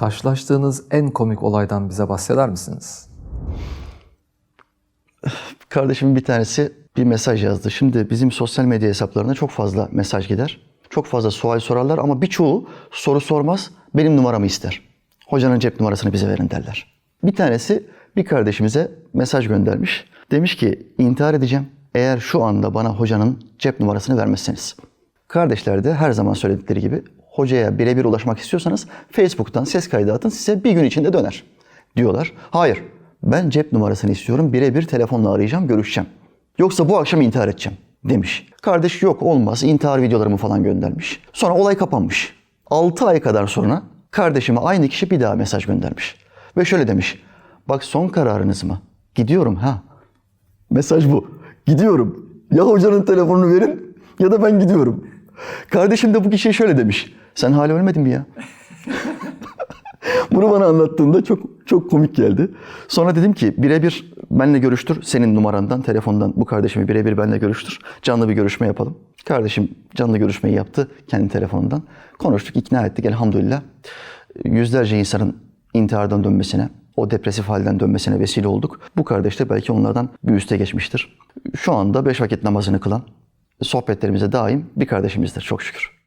Karşılaştığınız en komik olaydan bize bahseder misiniz? Kardeşimin bir tanesi bir mesaj yazdı. Şimdi bizim sosyal medya hesaplarına çok fazla mesaj gider. Çok fazla sual sorarlar ama birçoğu soru sormaz. Benim numaramı ister. Hocanın cep numarasını bize verin derler. Bir tanesi bir kardeşimize mesaj göndermiş. Demiş ki intihar edeceğim eğer şu anda bana hocanın cep numarasını vermezseniz. Kardeşler de her zaman söyledikleri gibi hocaya birebir ulaşmak istiyorsanız Facebook'tan ses kaydı atın size bir gün içinde döner diyorlar. Hayır ben cep numarasını istiyorum birebir telefonla arayacağım görüşeceğim. Yoksa bu akşam intihar edeceğim demiş. Kardeş yok olmaz intihar videolarımı falan göndermiş. Sonra olay kapanmış. 6 ay kadar sonra kardeşime aynı kişi bir daha mesaj göndermiş. Ve şöyle demiş. Bak son kararınız mı? Gidiyorum ha. Mesaj bu. Gidiyorum. Ya hocanın telefonunu verin ya da ben gidiyorum. Kardeşim de bu kişiye şöyle demiş. Sen hala ölmedin mi ya? Bunu bana anlattığında çok çok komik geldi. Sonra dedim ki birebir benle görüştür. Senin numarandan, telefondan bu kardeşimi birebir benle görüştür. Canlı bir görüşme yapalım. Kardeşim canlı görüşmeyi yaptı kendi telefonundan. Konuştuk, ikna ettik elhamdülillah. Yüzlerce insanın intihardan dönmesine, o depresif halden dönmesine vesile olduk. Bu kardeş de belki onlardan bir üste geçmiştir. Şu anda beş vakit namazını kılan, sohbetlerimize daim bir kardeşimizdir çok şükür.